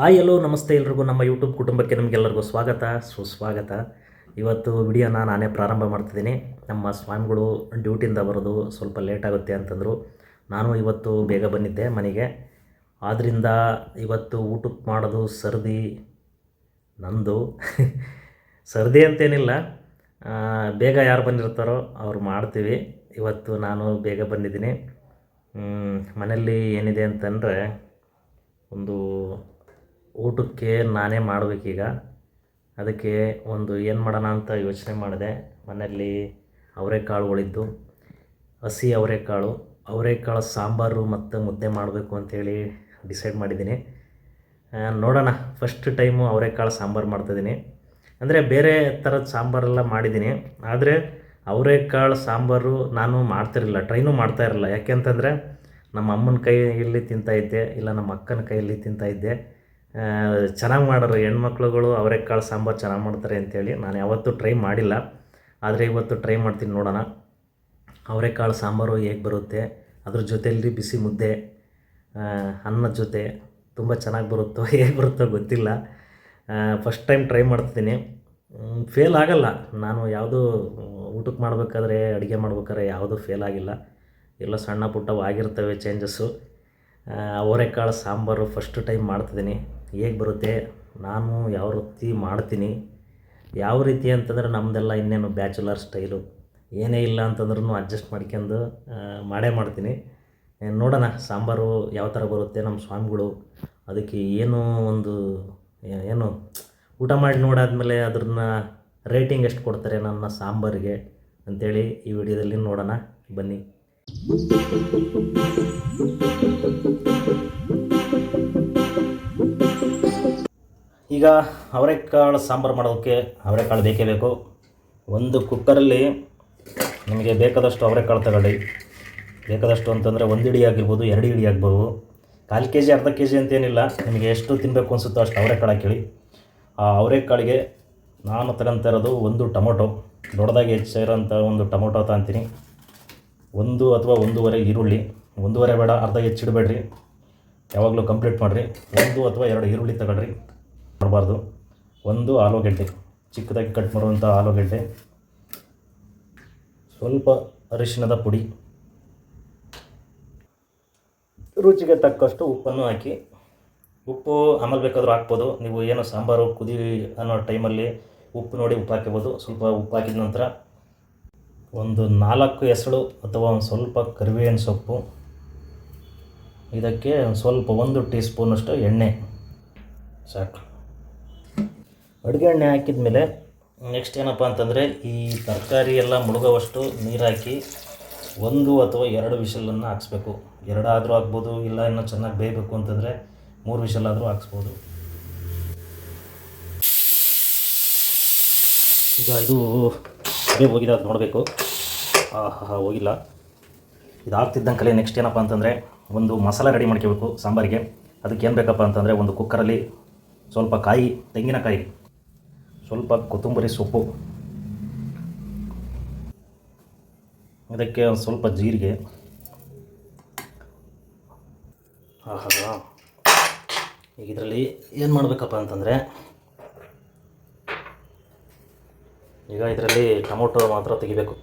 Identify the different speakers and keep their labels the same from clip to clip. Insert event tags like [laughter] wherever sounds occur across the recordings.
Speaker 1: Hi ಎಲ್ಲೋ ನಮಸ್ತೆ ಎಲ್ರಿಗೂ. ನಮ್ಮ ಯೂಟ್ಯೂಬ್ ಕುಟುಂಬಕ್ಕೆ ನಿಮಗೆಲ್ಲರಿಗೂ ಸ್ವಾಗತ. ಸುಸ್ವಾಗತ. ಇವತ್ತು ವಿಡಿಯೋನ ನಾನೇ ಪ್ರಾರಂಭ ಮಾಡ್ತಿದ್ದೀನಿ. ನಮ್ಮ ಸ್ವಾಮಿಗಳು ಡ್ಯೂಟಿಯಿಂದ ಬರೋದು ಸ್ವಲ್ಪ ಲೇಟ್ ಆಗುತ್ತೆ ಅಂತಂದರು. ನಾನು ಇವತ್ತು ಬೇಗ ಬಂದಿದ್ದೆ ಮನೆಗೆ. ಆದ್ದರಿಂದ ಇವತ್ತು ಊಟಕ್ಕೆ ಮಾಡೋದು ಸರ್ದಿ, ನಂದು. [laughs] ಸರ್ದಿ ಅಂತೇನಿಲ್ಲ. ಬೇಗ ಯಾರು ಬಂದಿರ್ತಾರೋ ಅವ್ರು ಮಾಡ್ತೀವಿ. ಇವತ್ತು ನಾನು ಬೇಗ ಬಂದಿದ್ದೀನಿ. ಮನೆಯಲ್ಲಿ ಏನಿದೆ ಅಂತಂದರೆ ಒಂದು ಊಟಕ್ಕೆ ನಾನೇ ಮಾಡಬೇಕೀಗ. ಅದಕ್ಕೆ ಒಂದು ಏನು ಮಾಡೋಣ ಅಂತ ಯೋಚನೆ ಮಾಡಿದೆ. ಮನೆಯಲ್ಲಿ ಅವರೆಕಾಳುಗಳಿದ್ದು, ಹಸಿ ಅವರೆಕಾಳು ಅವರೆಕಾಳು ಸಾಂಬಾರು ಮತ್ತು ಮುದ್ದೆ ಮಾಡಬೇಕು ಅಂತೇಳಿ ಡಿಸೈಡ್ ಮಾಡಿದ್ದೀನಿ. ನೋಡೋಣ. ಫಸ್ಟ್ ಟೈಮು ಅವರೆಕಾಳು ಸಾಂಬಾರು ಮಾಡ್ತಾಯಿದ್ದೀನಿ ಅಂದರೆ ಬೇರೆ ಥರದ ಸಾಂಬಾರೆಲ್ಲ ಮಾಡಿದ್ದೀನಿ. ಆದರೆ ಅವರೆಕಾಳು ಸಾಂಬಾರು ನಾನು ಮಾಡ್ತಿರಲಿಲ್ಲ, ಟ್ರೈನೂ ಮಾಡ್ತಾ ಇರಲಿಲ್ಲ. ಯಾಕೆಂತಂದರೆ ನಮ್ಮ ಅಮ್ಮನ ಕೈಯಲ್ಲಿ ತಿಂತಾಯಿದ್ದೆ ಇಲ್ಲ ನಮ್ಮ ಅಕ್ಕನ ಕೈಯಲ್ಲಿ ತಿಂತಾಯಿದ್ದೆ ಚೆನ್ನಾಗಿ ಮಾಡೋರು ಹೆಣ್ಮಕ್ಳುಗಳು ಅವರೆಕಾಳು ಸಾಂಬಾರು ಚೆನ್ನಾಗಿ ಮಾಡ್ತಾರೆ ಅಂತೇಳಿ ನಾನು ಯಾವತ್ತೂ ಟ್ರೈ ಮಾಡಿಲ್ಲ. ಆದರೆ ಇವತ್ತು ಟ್ರೈ ಮಾಡ್ತೀನಿ ನೋಡೋಣ. ಅವರೆಕಾಳು ಸಾಂಬಾರು ಹೇಗೆ ಬರುತ್ತೆ, ಅದ್ರ ಜೊತೆಯಲ್ಲಿ ಬಿಸಿ ಮುದ್ದೆ ಅನ್ನ ಜೊತೆ ತುಂಬ ಚೆನ್ನಾಗಿ ಬರುತ್ತೋ, ಹೇಗೆ ಬರುತ್ತೋ ಗೊತ್ತಿಲ್ಲ. ಫಸ್ಟ್ ಟೈಮ್ ಟ್ರೈ ಮಾಡ್ತಿದ್ದೀನಿ. ಫೇಲ್ ಆಗಲ್ಲ. ನಾನು ಯಾವುದೂ ಊಟಕ್ಕೆ ಮಾಡಬೇಕಾದ್ರೆ, ಅಡುಗೆ ಮಾಡ್ಬೇಕಾದ್ರೆ ಯಾವುದೂ ಫೇಲ್ ಆಗಿಲ್ಲ. ಎಲ್ಲ ಸಣ್ಣ ಪುಟ್ಟವಾಗಿರ್ತವೆ ಚೇಂಜಸ್ಸು ಅವರೆಕಾಳು ಸಾಂಬಾರು ಫಸ್ಟ್ ಟೈಮ್ ಮಾಡ್ತಿದ್ದೀನಿ. ಹೇಗೆ ಬರುತ್ತೆ? ನಾನು ಯಾವ ರೀತಿ ಮಾಡ್ತೀನಿ? ಯಾವ ರೀತಿ ಅಂತಂದ್ರೆ ನಮ್ಮದೆಲ್ಲ ಇನ್ನೇನು ಬ್ಯಾಚುಲರ್ ಸ್ಟೈಲು. ಏನೇ ಇಲ್ಲ ಅಂತಂದ್ರೂ ಅಡ್ಜಸ್ಟ್ ಮಾಡ್ಕೊಂಡು ಮಾಡೇ ಮಾಡ್ತೀನಿ. ನೋಡೋಣ, ಸಾಂಬಾರು ಯಾವ ಥರ ಬರುತ್ತೆ ನಮ್ಮ ಸ್ವಾಮಿಗಳು. ಅದಕ್ಕೆ ಏನು ಒಂದು ಏನು, ಊಟ ಮಾಡಿ ನೋಡಾದಮೇಲೆ ಅದ್ರನ್ನ ರೇಟಿಂಗ್ ಎಷ್ಟು ಕೊಡ್ತಾರೆ ನನ್ನ ಸಾಂಬಾರಿಗೆ ಅಂಥೇಳಿ ಈ ವಿಡಿಯೋದಲ್ಲಿ ನೋಡೋಣ. ಬನ್ನಿ. ಈಗ ಅವರೆಕಾಳು ಸಾಂಬಾರು ಮಾಡೋದಕ್ಕೆ ಅವರೆಕಾಳು ಬೇಕೇ ಬೇಕು. ಒಂದು ಕುಕ್ಕರಲ್ಲಿ ನಿಮಗೆ ಬೇಕಾದಷ್ಟು ಅವರೆಕಾಳು ತಗೊಳ್ಳಿ. ಬೇಕಾದಷ್ಟು ಅಂತಂದರೆ ಒಂದು ಇಡಿ ಆಗಿರ್ಬೋದು, ಎರಡು ಇಡಿ ಆಗ್ಬೋದು. ಕಾಲು ಕೆ ಜಿ ಅರ್ಧ ಕೆ ಜಿ ಅಂತೇನಿಲ್ಲ. ನಿಮಗೆ ಎಷ್ಟು ತಿನ್ನಬೇಕು ಅನಿಸುತ್ತೋ ಅಷ್ಟು ಅವರೆಕಾಳು ಹಾಕಿ ಆ ಅವರೆಕಾಳಿಗೆ ನಾನು ತಗೊಂತ ಇರೋದು ಒಂದು ಟೊಮೊಟೊ. ದೊಡ್ಡದಾಗಿ ಹೆಚ್ಚಿರೋಂಥ ಒಂದು ಟೊಮೊಟೊ ತಗೊಂತೀನಿ ಒಂದು ಅಥವಾ ಒಂದೂವರೆ ಈರುಳ್ಳಿ. ಒಂದೂವರೆ ಬೇಡ, ಅರ್ಧ ಹೆಚ್ಚಿಡಬೇಡ್ರಿ. ಯಾವಾಗಲೂ ಕಂಪ್ಲೀಟ್ ಮಾಡಿರಿ. ಒಂದು ಅಥವಾ ಎರಡು ಈರುಳ್ಳಿ ತಗೊಳ್ರಿ. ಮಾಡಬಾರ್ದು. ಒಂದು ಆಲೂಗೆಡ್ಡೆ, ಚಿಕ್ಕದಾಗಿ ಕಟ್ ಮಾಡುವಂಥ ಆಲೂಗೆಡ್ಡೆ, ಸ್ವಲ್ಪ ಅರಿಶಿಣದ ಪುಡಿ, ರುಚಿಗೆ ತಕ್ಕಷ್ಟು ಉಪ್ಪನ್ನು ಹಾಕಿ, ಉಪ್ಪು ಆಮೇಲೆ ಬೇಕಾದರೂ ಹಾಕ್ಬೋದು. ನೀವು ಏನು ಸಾಂಬಾರು, ಕುದಿ ಅನ್ನೋ ಟೈಮಲ್ಲಿ ಉಪ್ಪು ನೋಡಿ ಉಪ್ಪು ಹಾಕ್ಕೋಬೋದು ಸ್ವಲ್ಪ ಉಪ್ಪು ಹಾಕಿದ ನಂತರ ಒಂದು ನಾಲ್ಕು ಹೆಸಳು ಅಥವಾ ಒಂದು ಸ್ವಲ್ಪ ಕರಿಬೇವಿನ ಸೊಪ್ಪು, ಇದಕ್ಕೆ ಸ್ವಲ್ಪ ಒಂದು ಟೀ ಸ್ಪೂನಷ್ಟು ಎಣ್ಣೆ ಸಾಕು. ಅಡುಗೆ ಎಣ್ಣೆ ಹಾಕಿದ ಮೇಲೆ ನೆಕ್ಸ್ಟ್ ಏನಪ್ಪ ಅಂತಂದರೆ ಈ ತರಕಾರಿ ಎಲ್ಲ ಮುಳುಗೋವಷ್ಟು ನೀರು ಹಾಕಿ ಒಂದು ಅಥವಾ ಎರಡು ವಿಷಲನ್ನು ಹಾಕ್ಸ್ಬೇಕು. ಎರಡಾದರೂ ಹಾಕ್ಬೋದು, ಇಲ್ಲ ಇನ್ನೂ ಚೆನ್ನಾಗಿ ಬೇಯಬೇಕು ಅಂತಂದರೆ ಮೂರು ವಿಷಲಾದರೂ ಹಾಕ್ಸ್ಬೋದು. ಈಗ ಇದು ಬೇಗ ಹೋಗಿದೆ, ಅದು ನೋಡಬೇಕು. ಹಾಂ ಹೋಗಿಲ್ಲ. ಇದು ಕಲೆ. ನೆಕ್ಸ್ಟ್ ಏನಪ್ಪ ಅಂತಂದರೆ ಒಂದು ಮಸಾಲೆ ರೆಡಿ ಮಾಡ್ಕೋಬೇಕು ಸಾಂಬಾರಿಗೆ. ಅದಕ್ಕೆ ಏನು ಬೇಕಪ್ಪ ಅಂತಂದರೆ ಒಂದು ಕುಕ್ಕರಲ್ಲಿ ಸ್ವಲ್ಪ ಕಾಯಿ, ತೆಂಗಿನಕಾಯಿ. ಸ್ವಲ್ಪ ಕೊತ್ತಂಬರಿ ಸೊಪ್ಪು. ಇದಕ್ಕೆ ಒಂದು ಸ್ವಲ್ಪ ಜೀರಿಗೆ. ಆಹಾ ಈಗ ಇದರಲ್ಲಿ ಏನು ಮಾಡಬೇಕಪ್ಪ ಅಂತಂದರೆ, ಈಗ ಇದರಲ್ಲಿ ಟೊಮೊಟೊ ಮಾತ್ರ ತೆಗಿಬೇಕು.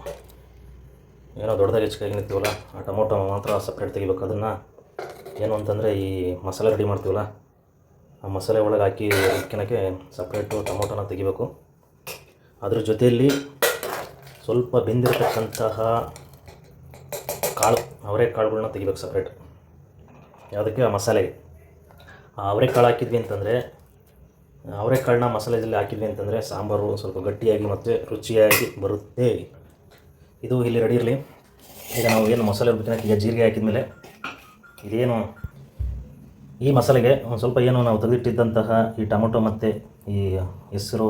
Speaker 1: ಏನೋ ದೊಡ್ಡದಾಗಿ ಹೆಚ್ಚಿಗೆ ನಿಂತೀವಲ್ಲ, ಆ ಟೊಮೊಟೊ ಮಾತ್ರ ಸಪ್ರೇಟ್ ತೆಗಿಬೇಕು. ಅದನ್ನು ಏನು ಅಂತಂದರೆ ಈ ಮಸಾಲೆ ರೆಡಿ ಮಾಡ್ತೀವಲ್ಲ ಮಸಾಲೆ ಒಳಗೆ ಹಾಕಿ ಇಕ್ಕಿನಕ್ಕೆ ಸಪ್ರೇಟು ಟೊಮೊಟೊನ ತೆಗಿಬೇಕು. ಅದ್ರ ಜೊತೆಯಲ್ಲಿ ಸ್ವಲ್ಪ ಬೆಂದಿರತಕ್ಕಂತಹ ಕಾಳು ಅವರೆಕಾಳುಗಳನ್ನ ತೆಗಿಬೇಕು ಸಪ್ರೇಟ್. ಯಾವುದಕ್ಕೆ? ಆ ಮಸಾಲೆಗೆ. ಆ ಅವರೆಕಾಳು ಹಾಕಿದ್ವಿ ಅಂತಂದರೆ ಅವರೆಕಾಳನ್ನ ಮಸಾಲೆದಲ್ಲಿ ಹಾಕಿದ್ವಿ ಅಂತಂದರೆ ಸಾಂಬಾರು ಸ್ವಲ್ಪ ಗಟ್ಟಿಯಾಗಿ ಮತ್ತು ರುಚಿಯಾಗಿ ಬರುತ್ತೆ. ಇದು ಇಲ್ಲಿ ರೆಡಿ ಇರಲಿ. ಈಗ ನಾವು ಏನು ಮಸಾಲೆ ಬಿಟ್ಟಿನ ಈಗ ಜೀರಿಗೆ ಹಾಕಿದ್ಮೇಲೆ ಇದೇನು ಈ ಮಸಾಲೆಗೆ ಒಂದು ಸ್ವಲ್ಪ ಏನು ನಾವು ತೆಗೆದಿಟ್ಟಿದ್ದಂತಹ ಈ ಟೊಮೊಟೊ ಮತ್ತು ಈ ಹೆಸರು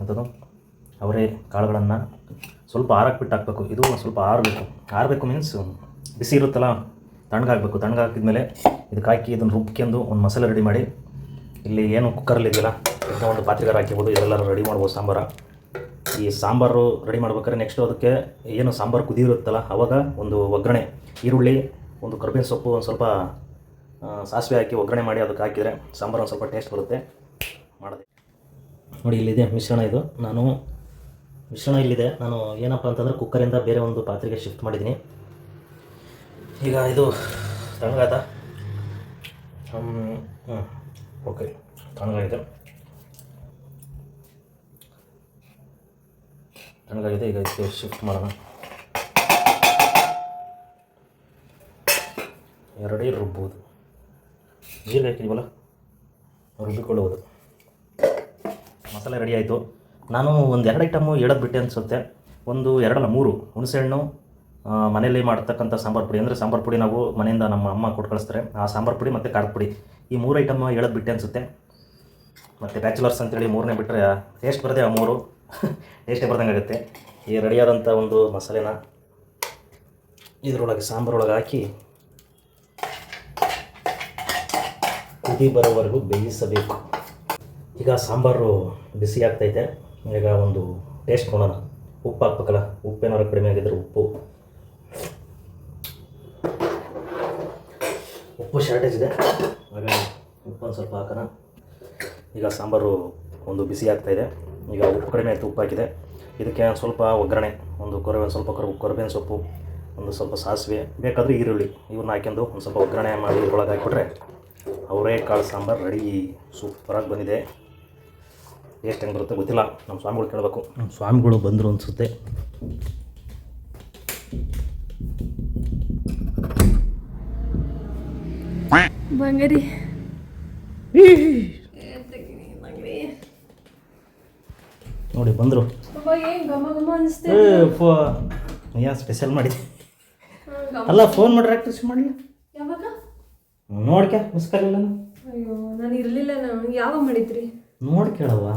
Speaker 1: ಎಂಥದ್ದು ಅವರೇ ಕಾಳುಗಳನ್ನು ಸ್ವಲ್ಪ ಆರಕ್ಕೆ ಹಾಕಬೇಕು. ಇದು ಸ್ವಲ್ಪ ಆರಬೇಕು. ಆರಬೇಕು ಮೀನ್ಸ್ ಬಿಸಿ ಇರುತ್ತಲ್ಲ, ತಣ್ಣಗಾಗಬೇಕು. ತಣ್ಣಗಾಕಿದ್ಮೇಲೆ ಇದಕ್ಕೆ ಹಾಕಿ ಇದನ್ನು ರುಬ್ಕೊಂಡು ಒಂದು ಮಸಾಲೆ ರೆಡಿ ಮಾಡಿ. ಇಲ್ಲಿ ಏನು ಕುಕ್ಕರಲ್ಲಿ ಇದೆಯಲ್ಲ ಇದನ್ನ ಒಂದು ಪಾತ್ರೆಗಾರ ಹಾಕಿಬೋದು ಇದೆಲ್ಲ ರೆಡಿ ಮಾಡ್ಬೋದು ಸಾಂಬಾರ. ಈ ಸಾಂಬಾರು ರೆಡಿ ಮಾಡ್ಬೇಕಾದ್ರೆ ನೆಕ್ಸ್ಟ್ ಅದಕ್ಕೆ ಏನು ಸಾಂಬಾರು ಕುದಿರುತ್ತಲ್ಲ ಆವಾಗ ಒಂದು ಒಗ್ಗರಣೆ, ಈರುಳ್ಳಿ, ಒಂದು ಕರ್ಬೇವಿನ ಸೊಪ್ಪು, ಒಂದು ಸ್ವಲ್ಪ ಸಾಸಿವೆ ಹಾಕಿ ಒಗ್ಗರಣೆ ಮಾಡಿ ಅದಕ್ಕೆ ಹಾಕಿದರೆ ಸಾಂಬಾರು ಒಂದು ಸ್ವಲ್ಪ ಟೇಸ್ಟ್ ಬರುತ್ತೆ. ಮಾಡಿದೆ. ನೋಡಿ, ಇಲ್ಲಿದೆ ಮಿಶ್ರಣ ಇದು. ನಾನು ಮಿಶ್ರಣ ಇಲ್ಲಿದೆ. ನಾನು ಏನಪ್ಪ ಅಂತಂದರೆ ಕುಕ್ಕರಿಂದ ಬೇರೆ ಒಂದು ಪಾತ್ರೆಗೆ ಶಿಫ್ಟ್ ಮಾಡಿದ್ದೀನಿ. ಈಗ ಇದು ತಣ್ಣಗಾದ ಓಕೆ ತಣ್ಣಗಾಗಿದೆ. ತಣ್ಣಗಾಗಿದೆ. ಈಗ ಇದಕ್ಕೆ ಶಿಫ್ಟ್ ಮಾಡೋಣ. ಎರಡೇ ರುಬ್ಬೋದು. ಜೀರಿಗೆ ಹಾಕಿದ್ವಲ್ಲ ರುಬ್ಬಿಕೊಳ್ಳುವುದು. ಮಸಾಲೆ ರೆಡಿ ಆಯಿತು. ನಾನು ಒಂದು ಎರಡು ಐಟಮು ಹೇಳೋದು ಬಿಟ್ಟೆ ಅನಿಸುತ್ತೆ. ಒಂದು ಎರಡಲ್ಲ ಮೂರು. ಹುಣಸೆಹಣ್ಣು ಮನೆಯಲ್ಲಿ ಮಾಡ್ತಕ್ಕಂಥ ಸಾಂಬಾರು ಪುಡಿ. ಅಂದರೆ ಸಾಂಬಾರು ಪುಡಿ ನಾವು ಮನೆಯಿಂದ ನಮ್ಮ ಅಮ್ಮ ಕೊಟ್ಟು ಕಳಿಸ್ತಾರೆ. ಆ ಸಾಂಬಾರು ಪುಡಿ ಮತ್ತು ಖಾರದ ಪುಡಿ. ಈ ಮೂರು ಐಟಮ್ ಹೇಳೋದು ಬಿಟ್ಟೆ ಅನಿಸುತ್ತೆ. ಮತ್ತು ಬ್ಯಾಚುಲರ್ಸ್ ಅಂತೇಳಿ ಮೂರನೇ ಬಿಟ್ಟರೆ ಟೇಸ್ಟ್ ಬರದೆ ಆ ಮೂರು. [laughs] ಟೇಸ್ಟೇ ಬರ್ದಂಗೆ ಆಗುತ್ತೆ. ಈ ರೆಡಿಯಾದಂಥ ಒಂದು ಮಸಾಲೆನ ಇದರೊಳಗೆ, ಸಾಂಬಾರೊಳಗೆ ಹಾಕಿ ಕುದಿ ಬರೋವರೆಗೂ ಬೇಯಿಸಬೇಕು. ಈಗ ಸಾಂಬಾರು ಬಿಸಿ ಆಗ್ತೈತೆ. ಈಗ ಒಂದು ಟೇಸ್ಟ್ ನೋಡೋಣ. ಉಪ್ಪು ಹಾಕ್ಬೇಕಲ್ಲ ಉಪ್ಪೇನಾದ್ರು ಕಡಿಮೆ ಆಗಿದ್ರೆ ಉಪ್ಪು. ಉಪ್ಪು ಶಾರ್ಟೇಜ್ ಇದೆ. ಹಾಗಾಗಿ ಉಪ್ಪೊಂದು ಸ್ವಲ್ಪ ಹಾಕೋಣ. ಈಗ ಸಾಂಬಾರು ಒಂದು ಬಿಸಿ ಆಗ್ತಾಯಿದೆ ಈಗ ಉಪ್ಪು ಕಡಿಮೆ ಆಯಿತು, ಉಪ್ಪು ಹಾಕಿದೆ. ಇದಕ್ಕೆ ಸ್ವಲ್ಪ ಒಗ್ಗರಣೆ, ಒಂದು ಕೊರವೆ, ಸ್ವಲ್ಪ ಕೊರ, ಕೊರಬೇನ ಸೊಪ್ಪು, ಒಂದು ಸ್ವಲ್ಪ ಸಾಸಿವೆ, ಬೇಕಾದರೆ ಈರುಳ್ಳಿ ಇವನ್ನ ಹಾಕ್ಯಂಡು ಒಂದು ಸ್ವಲ್ಪ ಒಗ್ಗರಣೆ ಮಾಡಿ, ಇದ್ರೊಳಗೆ ಹಾಕ್ಬಿಟ್ರೆ ಅವರೇ ಕಾಳು ಸಾಂಬಾರು ರೆಡಿ ಸೂಪರಾಗಿ ಬಂದಿದೆ. ಎಷ್ಟು ಹೆಂಗೆ ಬರುತ್ತೆ ಗೊತ್ತಿಲ್ಲ. ನಮ್ಮ ಸ್ವಾಮಿಗಳು ಕೇಳಬೇಕು. ನಮ್ಮ ಸ್ವಾಮಿಗಳು ಬಂದರು ಅನಿಸುತ್ತೆ.
Speaker 2: ಬಂಗಾರಿ
Speaker 1: ನೋಡಿ ಬಂದರು. ಸ್ಪೆಷಲ್ ಮಾಡಿ ಅಲ್ಲ ಫೋನ್ ಮಾಡ್ರೆ ಆಕ್ಟ್ರೆಸ್ ಮಾಡಲಿಲ್ಲ
Speaker 2: ಯಾವಾಗ
Speaker 1: ನೋಡ್ಕೆ ಮಿಸ್ ಕಾಲಿಲ್ಲ
Speaker 2: ಅಯ್ಯೋ ನಾನು ಇರ್ಲಿಲ್ಲ ನಾನು. ಯಾವಾಗ ಮಾಡಿದ್ರಿ?
Speaker 1: ನೋಡಿ ಕೇಳವ್ವ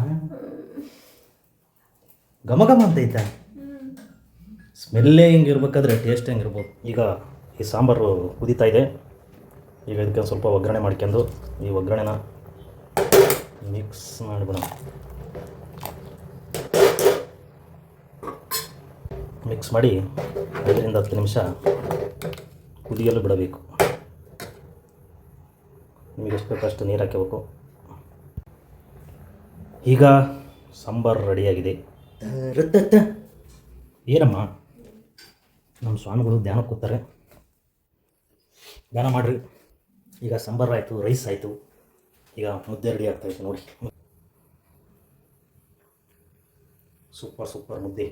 Speaker 1: ಘಮ ಘಮ ಅಂತೈತ. ಸ್ಮೆಲ್ಲೇ ಹೆಂಗಿರ್ಬೇಕಾದ್ರೆ ಟೇಸ್ಟ್ ಹೆಂಗಿರ್ಬೋದು ಈಗ ಈ ಸಾಂಬಾರು ಕುದೀತಾ ಇದೆ. ಈಗ ಇದಕ್ಕೆ ಸ್ವಲ್ಪ ಒಗ್ಗರಣೆ ಮಾಡ್ಕೊಂಡು ಈ ಒಗ್ಗರಣೆನ ಮಿಕ್ಸ್ ಮಾಡಿಬಿಡೋಣ. ಮಿಕ್ಸ್ ಮಾಡಿ ಐದರಿಂದ ಹತ್ತು ನಿಮಿಷ ಕುದಿಯಲು ಬಿಡಬೇಕು. ಎಷ್ಟು ಬೇಕೋ ಅಷ್ಟು ನೀರು ಹಾಕಬೇಕು ಈಗ ಸಾಂಬಾರು ರೆಡಿಯಾಗಿದೆ. ಏನಮ್ಮ? ನಮ್ಮ ಸ್ವಾಮಿಗಳು ಧ್ಯಾನ ಕೂತಾರೆ. ಧ್ಯಾನ ಮಾಡಿರಿ. ಈಗ ಸಾಂಬಾರು ಆಯಿತು ರೈಸ್ ಆಯಿತು. ಈಗ ಮುದ್ದೆ ರೆಡಿ ಆಗ್ತಾಯಿತ್ತು ನೋಡಿ. ಸೂಪರ್ ಸೂಪರ್ ಮುದ್ದೆ.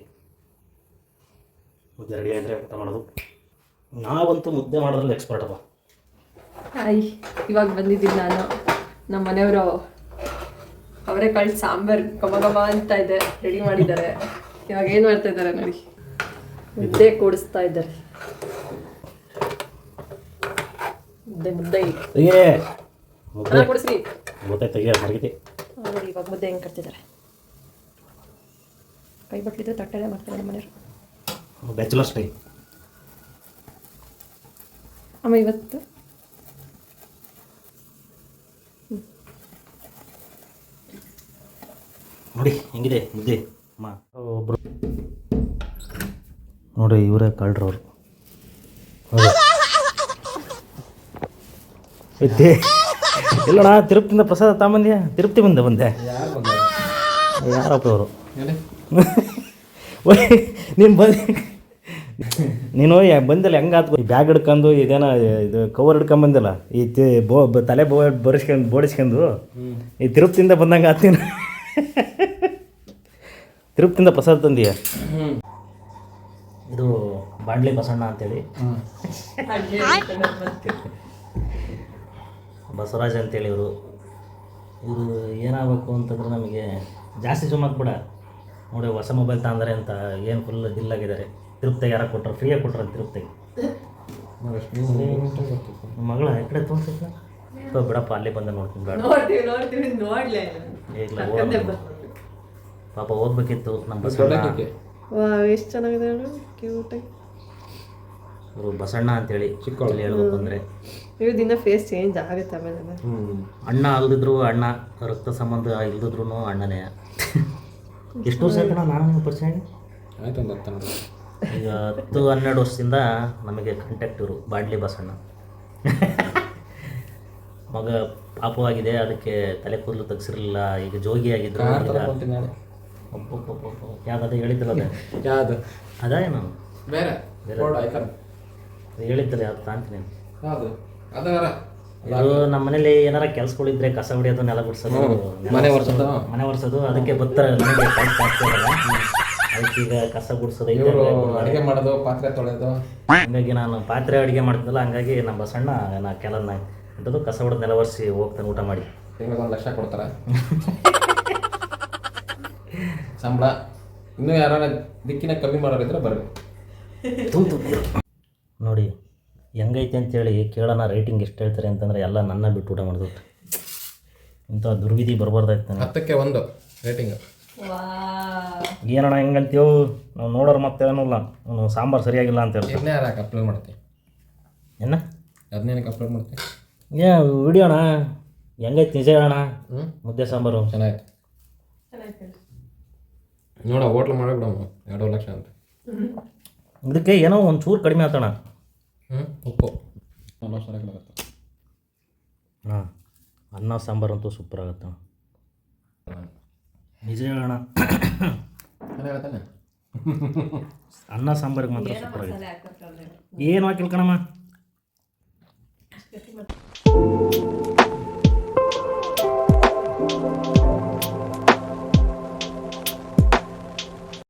Speaker 1: ಮುದ್ದೆ ರೆಡಿ ಆದರೆ ಊಟ ಮಾಡೋದು. ನಾವಂತೂ ಮುದ್ದೆ ಮಾಡೋದ್ರಲ್ಲಿ ಎಕ್ಸ್ಪರ್ಟ್ ಅಪ್ಪ
Speaker 2: ಹಾಯ್ ಇವಾಗ ಬಂದಿದ್ದೀನಿ ನಾನು. ನಮ್ಮ ಮನೆಯವರು ಅವರೇ ಕಳ್ಸಿ ಸಾಂಬಾರ್ ಗಮ ಗಮ ಅಂತ ಇದೆ ರೆಡಿ ಮಾಡಿದ್ದಾರೆ. ಇವಾಗ ಏನು ಮಾಡ್ತಾ ಇದ್ದಾರೆ ನೋಡಿ? ಮುದ್ದೆ ಕೂಡಿಸ್ತಾ ಇದ್ದಾರೆ. ಮುದ್ದೆ ಮುದ್ದೆ.
Speaker 1: ಮುದ್ದೆ
Speaker 2: ಅನ್ನ ಕೊಡಿಸ್ರಿ.
Speaker 1: ಗೊತ್ತಾಯ್ತು ಈಗ ಮರಗಿತಿ
Speaker 2: ನೋಡಿ ಇವಾಗ ಮುದ್ದೆ ಹೆಂಗೆ ಕಟ್ತಿದ್ದಾರೆ. ಕೈ ಬಟ್ಟಿದ್ರೆ ತಟ್ಟೆಲೆ ಮಾಡ್ತಾರೆ ನಮ್ಮ ಮನೆಯವರು.
Speaker 1: ಬ್ಯಾಚುಲರ್ಸ್ ಟೈ
Speaker 2: ಅಮ್ಮ ಇವತ್ತು?
Speaker 1: ನೋಡಿ, ಹೆಂಗಿದೆ? ಮುದ್ದೆ. ಅಮ್ಮ. ನೋಡಿ, ಇವರೇ ಕಳ್ಳರವ್ರು. ಇದ್ದೆ ಇಲ್ಲಣ್ಣ ತಿರುಪ್ತಿಂದ ಪ್ರಸಾದ ತಗೊಂಬಂದ್ಯಾ ತಿರುಪ್ತಿ ಬಂದೆ ಬಂದೆ. ಯಾರಪ್ಪ ಅವರು ನೀನು ಬಂದ ನೀನು ಬಂದಿಲ್ಲ ಹೆಂಗಾತು ಬ್ಯಾಗ್ ಹಿಡ್ಕೊಂಡು, ಇದೇನೋ, ಇದು ಕವರ್ ಹಿಡ್ಕೊಂಬಂದಿಲ್ಲ ಈ ತಲೆ ಬೋ ಬರಿಸ್ಕೊಂಡು ಬೋಡಿಸ್ಕೊಂಡು. ಈ ತಿರುಪ್ತಿಂದ ಬಂದಂಗೆ ಆತು ತಿರುಪ್ತಿಂದ ಪ್ರಸಾದ ತಂದೀಯ? ಇದು ಬಾಂಡ್ಲಿ ಬಸಣ್ಣ ಅಂತೇಳಿ. ಬಸವರಾಜ್ ಅಂತೇಳಿ ಇವರು. ಇವರು ಏನಾಗಬೇಕು ಅಂತಂದ್ರೆ ನಮಗೆ ಜಾಸ್ತಿ ಸುಮ್ಮನೆ ಕೂಡ ನೋಡಿ ಹೊಸ ಮೊಬೈಲ್ ತಂದರೆ ಅಂತ ಏನು ಫುಲ್ ದಿಲ್ಲಾಗಿದ್ದಾರೆ ತಿರುಪ್ತಿಗೆ ಯಾರು ಕೊಟ್ಟರು ಫ್ರೀಯಾಗಿ ಕೊಟ್ಟರು ತಿರುಪ್ತಿಗೆ. ಮಗಳ ಈ ಕಡೆ ತೋರಿಸ್ತಾ ಬಿಡಪ್ಪ ಅಲ್ಲಿ ಬಂದ ನೋಡ್ತೀನಿ ಬೇಡ. ಪಾಪ ಓದ್ಬೇಕಿತ್ತು ನಮ್ಮ ಬಸಣ್ಣ.
Speaker 2: ವಾ ಎಷ್ಟು ಚೆನ್ನಾಗಿದೆ ನೋಡು ಕ್ಯೂಟಾಗಿ
Speaker 1: ಇವರು ಬಸಣ್ಣ ಅಂತೇಳಿ ಚಿಕ್ಕವಳಲ್ಲಿ ಹೇಳ್ಬೇಕು ಅಂದರೆ.
Speaker 2: ಇವ್ರ ದಿನ ಫೇಸ್ ಚೇಂಜ್ ಆಗುತ್ತೆ ಆಮೇಲೆ ಆಮೇಲೆ.
Speaker 1: ಅಣ್ಣ ಅಲ್ದಿದ್ರು ಅಣ್ಣ ರಕ್ತ ಸಂಬಂಧ ಇಲ್ದಿದ್ರು ಅಣ್ಣನೇ. [laughs] ಎಷ್ಟು ವರ್ಷ ಆಯ್ತಣ್ಣ ನಾನು ನಿಮ್ಗೆ ಪರಿಚಯ
Speaker 3: ಆಯ್ತು ಒಂದು ಹತ್ತು
Speaker 1: ಈಗ ಹತ್ತು ಹನ್ನೆರಡು ವರ್ಷದಿಂದ ನಮಗೆ ಕಾಂಟ್ಯಾಕ್ಟ್ ಇವರು ಬಾಡ್ಲಿ ಬಸಣ್ಣ. [laughs] ಮಗ ಪಾಪವಾಗಿದೆ ಆಗಿದೆ ಅದಕ್ಕೆ ತಲೆ ಕೂದಲು ತೆಗ್ಸಿರಲಿಲ್ಲ ಈಗ ಜೋಗಿ ಆಗಿದ್ರು
Speaker 3: ಕಾರ್
Speaker 1: ಈಗ ಯಾವ್ದು ಹೇಳಿದ್ರಲ್ಲ ಅದೇ.
Speaker 3: ಯಾವುದು?
Speaker 1: ಅದ ಏನು?
Speaker 3: ಬೇರೆ. ಬೇರೆ. ಐಕನ್
Speaker 1: ಅದು ಹೇಳಿದ್ದಲ್ಲ ಯಾವ್ದು
Speaker 3: ಅದರ.
Speaker 1: ಇದು ನಮ್ಮ ಮನೇಲಿ ಏನಾರ ಕೆಲ್ಸಗಳಿದ್ರೆ ಕಸ ಹೊಡಿಯೋದು ನೆಲ ಗುಡ್ಸೋದು
Speaker 3: ಮನೆ
Speaker 1: ಒರ್ಸೋದು? ಮನೆ ಒರೆಸೋದು ಅದಕ್ಕೆ ಬರ್ತಾರೆ ನನಗೆ ಕೆಲ್ಸ ಆಗ್ತಿರಲ್ಲ ಅದಕ್ಕೆ ಈಗ ಕಸ ಗುಡ್ಸೋದು
Speaker 3: ಅಡುಗೆ ಮಾಡೋದು ಪಾತ್ರೆ ತೊಳೆದು
Speaker 1: ಹಂಗಾಗಿ ನಾನು ಪಾತ್ರೆ ಅಡುಗೆ ಮಾಡ್ತಿದ್ದಲ್ಲ ಹಂಗಾಗಿ ನಮ್ಮ ಬಸಣ್ಣ ನಾ ಕೆಲ ಎಂಥದ್ದು ಕಸ ಹೊಡೆದು ನೆಲ ಒರೆಸಿ ಹೋಗ್ತಾನೆ ಊಟ ಮಾಡಿ.
Speaker 3: ತಿಂಗಳಿಗೆ ಒಂದು ಲಕ್ಷ ಕೊಡ್ತಾರೆ. [laughs] ಸಂಬಳ. ಇನ್ನೂ ಯಾರನ್ನ ದಿಕ್ಕಿನ ಕಮ್ಮಿ ಮಾಡೋರಿದ್ರೆ ಬರ್ರಿ.
Speaker 1: ನೋಡಿ ಹೆಂಗೈತೆ ಅಂತೇಳಿ ಕೇಳೋಣ ರೇಟಿಂಗ್ ಎಷ್ಟು ಹೇಳ್ತಾರೆ ಅಂತಂದ್ರೆ ಎಲ್ಲ ನನ್ನ ಬಿಟ್ಟು ಊಟ ಮಾಡಿದ್ರು ಇಂಥ ದುರ್ವಿಧಿ ಬರಬಾರ್ದಾಯ್ತು
Speaker 3: ಹತ್ತಕ್ಕೆ ಒಂದು ರೇಟಿಂಗ್
Speaker 1: ಏನಣ್ಣ ಹೆಂಗಂತೀವ್ ನಾವು ನೋಡೋರು ಮತ್ತೆ ಏನಲ್ಲ ಅವನು ಸಾಂಬಾರು ಸರಿಯಾಗಿಲ್ಲ ಅಂತ
Speaker 3: ಹೇಳಿ ಯಾರಕ್ಕೆ ಅಪ್ಲೋಡ್ ಮಾಡ್ತೀನಿ
Speaker 1: ಏನ
Speaker 3: ಹದಿನೈದಕ್ಕೆ ಅಪ್ಲೋಡ್ ಮಾಡ್ತೀನಿ
Speaker 1: ಏ ವಿಡಿಯೋಣ ಅಣ್ಣ ಹೆಂಗೈತೆ ನಿಜ ಹೇಳೋಣ
Speaker 3: ಹ್ಞೂ
Speaker 1: ಮುದ್ದೆ ಸಾಂಬಾರು.
Speaker 2: ಚೆನ್ನಾಗಿ
Speaker 3: ನೋಡ ಹೋಟ್ಲ್ ಮಾಡಿ ಬಿಡಮ್ಮ ಎರಡು ಲಕ್ಷ ಅಂತ.
Speaker 1: ಇದಕ್ಕೆ ಏನೋ ಒಂದು ಚೂರು ಕಡಿಮೆ ಆತಣ
Speaker 3: ಹ್ಞೂ ಉಪ್ಪು. ಲಕ್ಷ
Speaker 1: ಹಾಂ ಅನ್ನ ಸಾಂಬಾರು ಅಂತೂ ಸೂಪರ್ ಆಗುತ್ತೆ ನಿಜ ಹೇಳೋಣ ಅನ್ನ ಸಾಂಬಾರಿಗೆ ಮಾತ್ರ ಸೂಪರ್
Speaker 2: ಆಗುತ್ತೆ.
Speaker 1: ಏನು ಹಾಕಿಲ್ ಕಣಮ್ಮ?
Speaker 2: Thank you.